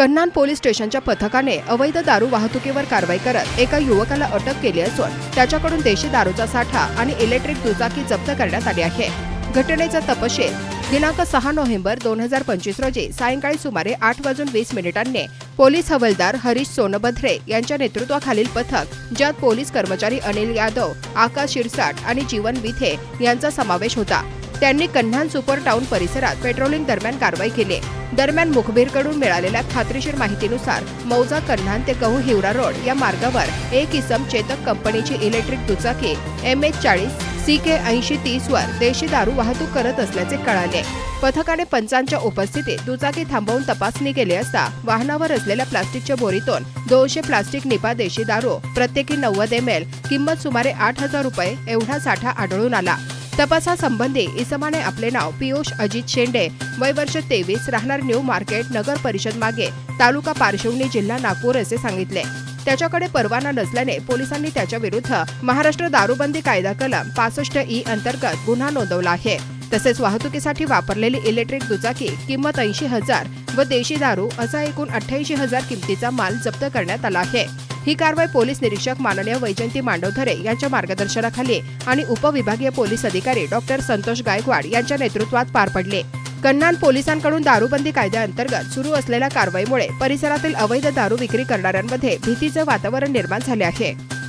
Kanhan police स्टेशनच्या पथकाने अवैध दारू वाहतुकीवर कारवाई करत एका युवकाला अटक केली असून त्याच्याकडून देशी दारूचा साठा आणि इलेक्ट्रिक दुचाकी जप्त करण्यात आली आहे. घटनेचा तपशील दिनांक सहा नोव्हेंबर दोन हजार पंचवीस रोजी सायंकाळी सुमारे आठ वाजून वीस मिनिटांनी पोलीस हवालदार हरीश सोनभद्रे यांच्या नेतृत्वाखालील पथक ज्यात पोलीस कर्मचारी अनिल यादव आकाश शिरसाट आणि जीवन विथे यांचा समावेश होता. त्यांनी कन्हान सुपर टाउन परिसरात पेट्रोलिंग दरम्यान कारवाई केली. दरम्यान मुखबीरकडून मिळालेल्या खात्रीशीर माहितीनुसार मौजा कन्हान ते कहू हिवरा रोड या मार्गावर एक इसम चेतक कंपनीची इलेक्ट्रिक दुचाकी एम एच चाळीस सी के ऐंशी तीस वर देशी दारू वाहतूक करत असल्याचे कळाले. पथकाने पंचांच्या उपस्थितीत दुचाकी थांबवून तपासणी केली असता वाहनावर असलेल्या प्लास्टिकच्या बोरीतून दोनशे प्लास्टिक निपा देशी दारू प्रत्येकी नव्वद एम एल किंमत सुमारे आठ हजार रुपये एवढा साठा आढळून आला. तपासासंबंधी इसमाने आपले नाव पियुष अजित शेंडे. वय वर्ष तेवीस राहणार न्यू मार्केट नगर परिषद मागे तालुका पारशिवनी जिल्हा नागपूर असे सांगितले. त्याच्याकडे परवाना नसल्याने पोलिसांनी त्याच्या विरुद्ध महाराष्ट्र दारूबंदी कायदा कलम पासष्ट ई अंतर्गत गुन्हा नोंदवला आहे. तसेच वाहतुकीसाठी वापरलेली इलेक्ट्रिक दुचाकी किंमत ऐंशी हजार व देशी दारू असा एकूण अठ्ठ्याऐंशी हजार किमतीचा माल जप्त करण्यात आला आहे. ही कारवाई पोलीस निरीक्षक माननीय वैजयंती मांडवधरे यांच्या मार्गदर्शनाखाली आणि उपविभागीय पोलीस अधिकारी डॉक्टर संतोष गायकवाड यांच्या नेतृत्वात पार पडले. कन्नान पोलिसांकडून दारूबंदी कायद्याअंतर्गत सुरू असलेल्या कारवाईमुळे परिसरातील अवैध दारू विक्री करणाऱ्यांमध्ये भीतीचं वातावरण निर्माण झाले आहे.